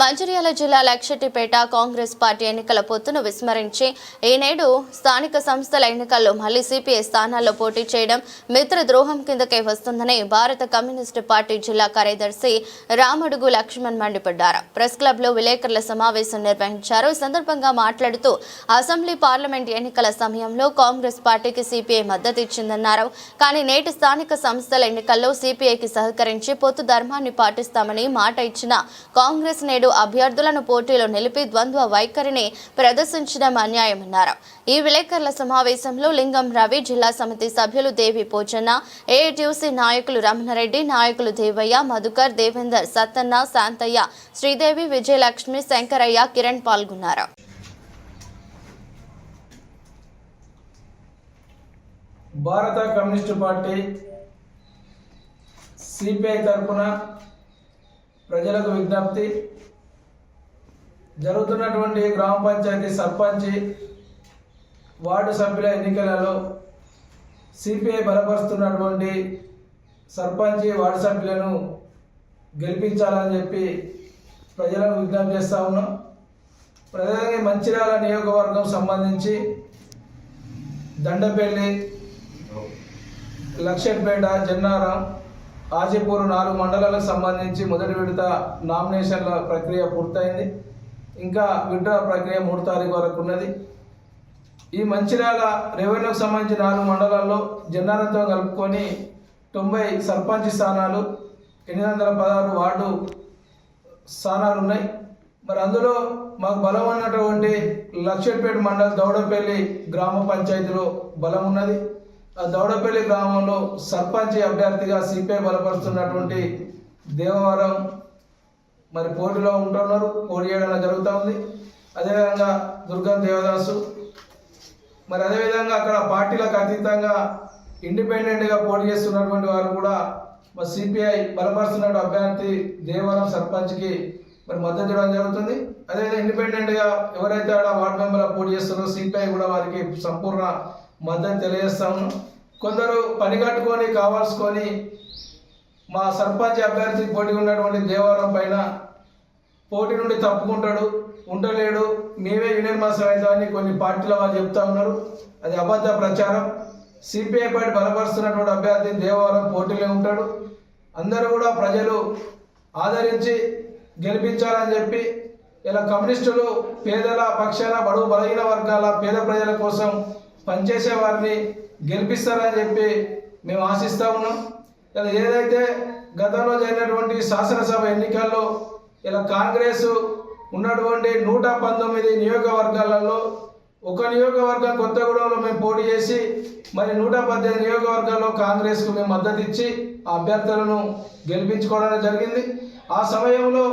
Mancherial జిల్లా Luxettipet Congress party ఎన్నికల పొత్తును విస్మరించి ఈ నేడు స్థానిక సంస్థల ఎన్నికల్లో మళ్ళీ సిపిఐ స్థానాల్లో పోటీ చేయడం మిత్ర ద్రోహం కిందకే వస్తుందని భారత కమ్యూనిస్టు పార్టీ జిల్లా కార్యదర్శి రామడుగు లక్ష్మణ్ మండిపడ్డారు. ప్రెస్ క్లబ్లో విలేకరుల సమావేశం నిర్వహించారు. ఈ సందర్భంగా మాట్లాడుతూ అసెంబ్లీ పార్లమెంట్ ఎన్నికల సమయంలో కాంగ్రెస్ పార్టీకి సిపిఐ మద్దతు ఇచ్చిందన్నారు. కానీ నేటి స్థానిక సంస్థల ఎన్నికల్లో సిపిఐకి సహకరించి పొత్తు ధర్మాన్ని పాటిస్తామని మాట ఇచ్చిన కాంగ్రెస్ నేడు అభ్యర్థులను పోటీలో నిలిపి ద్వంద్వ వైఖరిని ప్రదర్శించడం అన్యాయమన్నారు. ఈ విలేకరుల సమావేశంలో లింగం రవి జిల్లా సమితి సభ్యులు దేవి పోచన్న ఏఐటీయూసీ నాయకులు రమణారెడ్డి నాయకులు దేవయ్య మధుకర్ దేవేందర్ సత్తన్న శాంతయ్య శ్రీదేవి విజయలక్ష్మి శంకరయ్య కిరణ్ పాల్గొన్నారు. భారత కమ్యూనిస్టు పార్టీ సిపిఐ తరఫున ప్రజలకు విజ్ఞప్తి జరుగుతున్నటువంటి గ్రామ పంచాయతీ సర్పంచి వార్డు సభ్యుల ఎన్నికలలో సిపిఐ బలపరుస్తున్నటువంటి సర్పంచి వార్డు సభ్యులను గెలిపించాలని చెప్పి ప్రజలను విజ్ఞప్తి చేస్తా ఉన్నాం. ప్రధానంగా మంచిర్యాల నియోజకవర్గం సంబంధించి దండపల్లి లక్షపేట జన్నారం ఆజీపూర్ నాలుగు మండలాలకు సంబంధించి మొదటి విడత నామినేషన్ల ప్రక్రియ పూర్తయింది. ఇంకా విడ్డ్రా ప్రక్రియ మూడు తారీఖు వరకు ఉన్నది. ఈ మంచిర్యాల రెవెన్యూకి సంబంధించిన నాలుగు మండలాల్లో జన్నారంతో కలుపుకొని తొంభై సర్పంచ్ స్థానాలు ఎనిమిది వందల పదహారు వార్డు స్థానాలు ఉన్నాయి. మరి అందులో మాకు బలం ఉన్నటువంటి లక్షపేట మండల దౌడపల్లి గ్రామ పంచాయతీలో బలం ఉన్నది. ఆ దౌడపల్లి గ్రామంలో సర్పంచ్ అభ్యర్థిగా సిపిఐ బలపరుస్తున్నటువంటి దేవవరం మరి పోటీలో ఉంటున్నారు. పోటీ చేయడం జరుగుతూ ఉంది అదేవిధంగా దుర్గం దేవదాసు. మరి అదేవిధంగా అక్కడ పార్టీలకు అతీతంగా ఇండిపెండెంట్గా పోటీ చేస్తున్నటువంటి వారు కూడా మరి సిపిఐ బలపరుస్తున్న అభ్యర్థి దేవరం సర్పంచ్కి మరి మద్దతు ఇవ్వడం జరుగుతుంది. అదేవిధంగా ఇండిపెండెంట్గా ఎవరైతే ఆడ వార్డు మెంబర్గా పోటీ చేస్తున్నారో సిపిఐ కూడా వారికి సంపూర్ణ మద్దతు తెలియజేస్తాము కొందరు పని కట్టుకొని కావాల్సుకొని మా సర్పంచ్ అభ్యర్థి పోటీ ఉన్నటువంటి దేవాలయం పైన పోటీ నుండి తప్పుకుంటాడు ఉండలేడు. మేమే యూనియన్ అవుతామని కొన్ని పార్టీల వాళ్ళు చెప్తా ఉన్నారు. అది అబద్ధ ప్రచారం. సిపిఐ పార్టీ బలపరుస్తున్నటువంటి అభ్యర్థి దేవాలయం పోటీలో ఉంటాడు. అందరూ కూడా ప్రజలు ఆదరించి గెలిపించాలని చెప్పి ఇలా కమ్యూనిస్టులు పేదల పక్షాన బడుగు బలహీన వర్గాల పేద ప్రజల కోసం పనిచేసే వారిని గెలిపిస్తారని చెప్పి మేము ఆశిస్తా ఉన్నాం. ఇలా ఏదైతే గతంలో జరిగినటువంటి శాసనసభ ఎన్నికల్లో ఇలా కాంగ్రెస్ ఉన్నటువంటి నూట పంతొమ్మిది నియోజకవర్గాలలో ఒక నియోజకవర్గం కొత్తగూడెంలో మేము పోటీ చేసి మరి నూట పద్దెనిమిది నియోజకవర్గాల్లో కాంగ్రెస్కు మేము మద్దతు ఇచ్చి ఆ అభ్యర్థులను గెలిపించుకోవడం జరిగింది. ఆ సమయంలో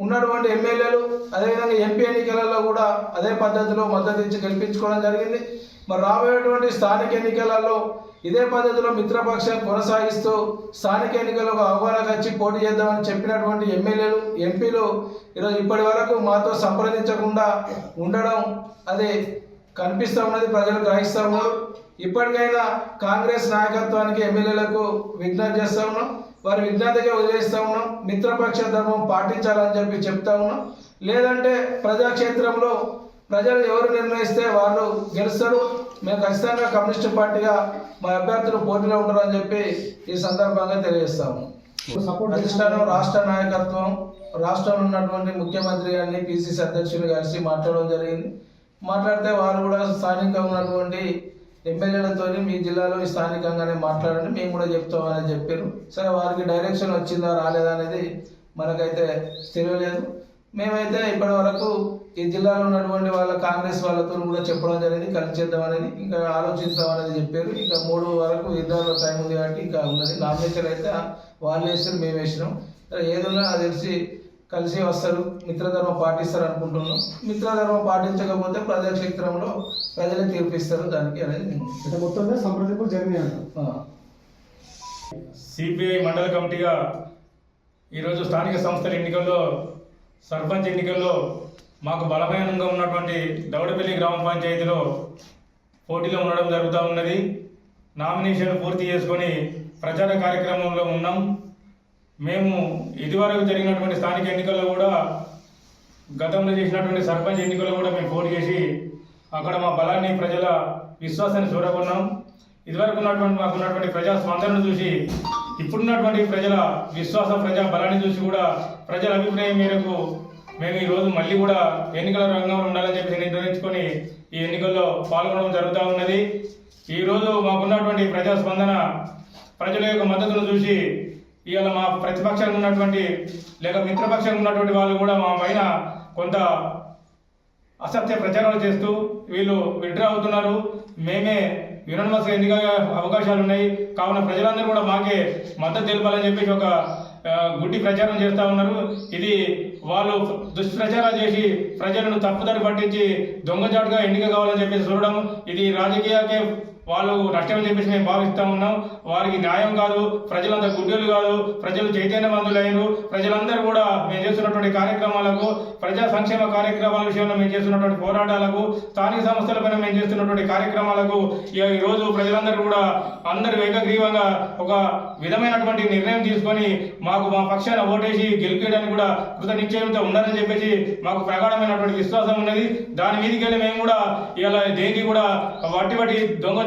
ఉన్నటువంటి ఎమ్మెల్యేలు అదేవిధంగా ఎంపీ ఎన్నికలలో కూడా అదే పద్ధతిలో మద్దతు ఇచ్చి గెలిపించుకోవడం జరిగింది. మరి రాబోయేటువంటి స్థానిక ఎన్నికలలో ఇదే పద్ధతిలో మిత్రపక్షం కొనసాగిస్తూ స్థానిక ఎన్నికలకు ఆహ్వానం వచ్చి పోటీ చేద్దామని చెప్పినటువంటి ఎమ్మెల్యేలు ఎంపీలు ఈరోజు ఇప్పటి వరకు మాతో సంప్రదించకుండా ఉండడం అది కనిపిస్తూ ఉన్నది ప్రజలు గ్రహిస్తూ ఉన్నారు. ఇప్పటికైనా కాంగ్రెస్ నాయకత్వానికి ఎమ్మెల్యేలకు విజ్ఞప్తి చేస్తూ ఉన్నాం. వారి విజ్ఞతగా వదిలేస్తూ ఉన్నాం. మిత్రపక్ష ధర్మం పాటించాలని చెప్పి చెప్తా ఉన్నాం. లేదంటే ప్రజాక్షేత్రంలో ప్రజలు ఎవరు నిర్ణయిస్తే వాళ్ళు గెలుస్తారు. మేము ఖచ్చితంగా కమ్యూనిస్ట్ పార్టీగా మా అభ్యర్థులు పోటీలో ఉంటారని చెప్పి ఈ సందర్భంగా తెలియజేస్తాము. అధిష్టానం రాష్ట్ర నాయకత్వం రాష్ట్రంలో ఉన్నటువంటి ముఖ్యమంత్రి గారిని పిసిసి అధ్యక్షులు కలిసి మాట్లాడడం జరిగింది. మాట్లాడితే వారు కూడా స్థానికంగా ఉన్నటువంటి ఎమ్మెల్యేలతో మీ జిల్లాలో ఈ స్థానికంగానే మాట్లాడండి మేము కూడా చెప్తామని చెప్పారు. సరే వారికి డైరెక్షన్ వచ్చిందా రాలేదా అనేది మనకైతే తెలియలేదు. మేమైతే ఇప్పటి వరకు ఈ జిల్లాలో ఉన్నటువంటి వాళ్ళ కాంగ్రెస్ వాళ్ళతో కూడా చెప్పడం జరిగింది కలిసి చేద్దాం అనేది ఇంకా ఆలోచిస్తాం అనేది చెప్పారు. ఇంకా మూడు వరకు ఇద్దరు టైం ఉంది కాబట్టి ఇంకా ఉన్నది. నామినేషన్ అయితే వాళ్ళు వేసారు మేము వేసినాం. ఏదన్నా తెలిసి కలిసి వస్తారు మిత్రధర్మం పాటిస్తారు అనుకుంటున్నాం. మిత్రధర్మం పాటించకపోతే ప్రజాక్షేత్రంలో ప్రజలే తీర్పిస్తారు దానికి అనేది మొత్తంగా సంప్రదింపులు జరిగినాయి. సిపిఐ మండల కమిటీగా ఈరోజు స్థానిక సంస్థల ఎన్నికల్లో సర్పంచ్ ఎన్నికల్లో మాకు బలహీనంగా ఉన్నటువంటి దౌడపల్లి గ్రామ పంచాయతీలో పోటీలో ఉండడం జరుగుతూ ఉన్నది. నామినేషన్ పూర్తి చేసుకొని ప్రచార కార్యక్రమంలో ఉన్నాం. మేము ఇదివరకు జరిగినటువంటి స్థానిక ఎన్నికల్లో కూడా గతంలో చేసినటువంటి సర్పంచ్ ఎన్నికల్లో కూడా మేము పోటీ చేసి అక్కడ మా బలాన్ని ప్రజల విశ్వాసాన్ని చూడకున్నాం ఇదివరకు ఉన్నటువంటి మాకు ఉన్నటువంటి ప్రజా స్పందనను చూసి ఇప్పుడున్నటువంటి ప్రజల విశ్వాస ప్రజా బలాన్ని చూసి కూడా ప్రజల అభిప్రాయం మేరకు మేము ఈ రోజు మళ్ళీ కూడా ఎన్నికల రంగంలో ఉండాలని చెప్పి నిర్ణయించుకొని ఈ ఎన్నికల్లో పాల్గొనడం జరుగుతూ ఉన్నది. ఈ రోజు మాకున్నటువంటి ప్రజాస్పందన ప్రజల యొక్క మద్దతును చూసి ఇవాళ మా ప్రతిపక్షంగా ఉన్నటువంటి లేక మిత్రపక్షంగా ఉన్నటువంటి వాళ్ళు కూడా మా పైన కొంత అసత్య ప్రచారాలు చేస్తూ వీళ్ళు విడ్రా అవుతున్నారు. మేమే యుననిమస్ ఎన్నిక అవకాశాలు ఉన్నాయి. కావున ప్రజలందరూ కూడా మాకే మద్దతు తెలపాలని చెప్పేసి ఒక గుడ్డి ప్రచారం చేస్తూ ఉన్నారు. ఇది వాళ్ళు దుష్ప్రచారాలు చేసి ప్రజలను తప్పుదారి పట్టించి దొంగజాటుగా ఎన్నిక కావాలని చెప్పేసి చూడడం ఇది రాజకీయాకే వాళ్ళు నష్టం చెప్పేసి మేము భావిస్తా ఉన్నాం. వారికి న్యాయం కాదు ప్రజలందరూ గుడ్డలు కాదు ప్రజలు చైతన్యవంతులైనరు ప్రజలందరూ కూడా మేము చేస్తున్నటువంటి కార్యక్రమాలకు ప్రజా సంక్షేమ కార్యక్రమాల విషయంలో మేము చేస్తున్నటువంటి పోరాటాలకు స్థానిక సంస్థలపైన మేము చేస్తున్నటువంటి కార్యక్రమాలకు ఈ ఈ రోజు ప్రజలందరూ కూడా అందరూ ఏకగ్రీవంగా ఒక విధమైనటువంటి నిర్ణయం తీసుకొని మాకు మా పక్షాన ఓటేసి గెలిపేయడానికి కూడా కృత నిశ్చయంతో ఉన్నారని చెప్పేసి మాకు ప్రగాఢమైనటువంటి విశ్వాసం ఉన్నది. దాని మీదకి వెళ్ళి మేము కూడా ఇలా దేనికి కూడా వట్టి వట్టి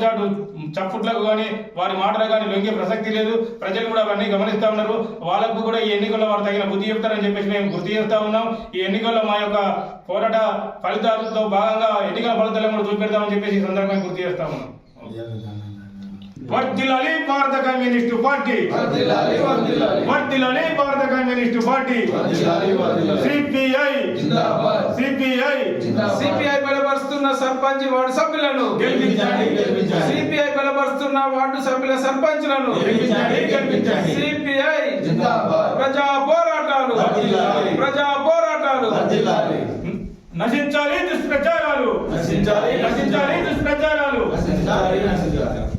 దొంగచాటు చప్పుట్లకు కానీ వారి మాటలకు కానీ లొంగే ప్రసక్తి లేదు. ప్రజలు కూడా అవన్నీ గమనిస్తా ఉన్నారు. వాళ్ళకు కూడా ఈ ఎన్నికల్లో వారు తగిన బుద్ధి చెప్తారని చెప్పేసి మేము గుర్తు చేస్తా ఉన్నాం. ఈ ఎన్నికల్లో మా యొక్క పోరాట ఫలితాలతో భాగంగా ఎన్నికల ఫలితాలను కూడా చూపెడతామని చెప్పేసి ఈ సందర్భంగా గుర్తు చేస్తా ఉన్నాం. భారత కమ్యూనిస్టు పార్టీ. భారత కమ్యూనిస్టు పార్టీ. సిపిఐ. జిందాబాద్. సిపిఐ. సిపిఐ సర్పంచ్ వార్డు సభ్యులను సిపిఐ బలపరుస్తున్న వార్డు సభ్యుల సర్పంచ్లను గెలిపించండి గెలిపించండి సిపిఐ జిందాబాద్. ప్రజా పోరాటాలు. ప్రజా పోరాటాలు. నశించాలి దుష్ప్రచారాలు నశించాలి. నశించాలి దుష్ప్రచారాలు నశించాలి. నశించాలి.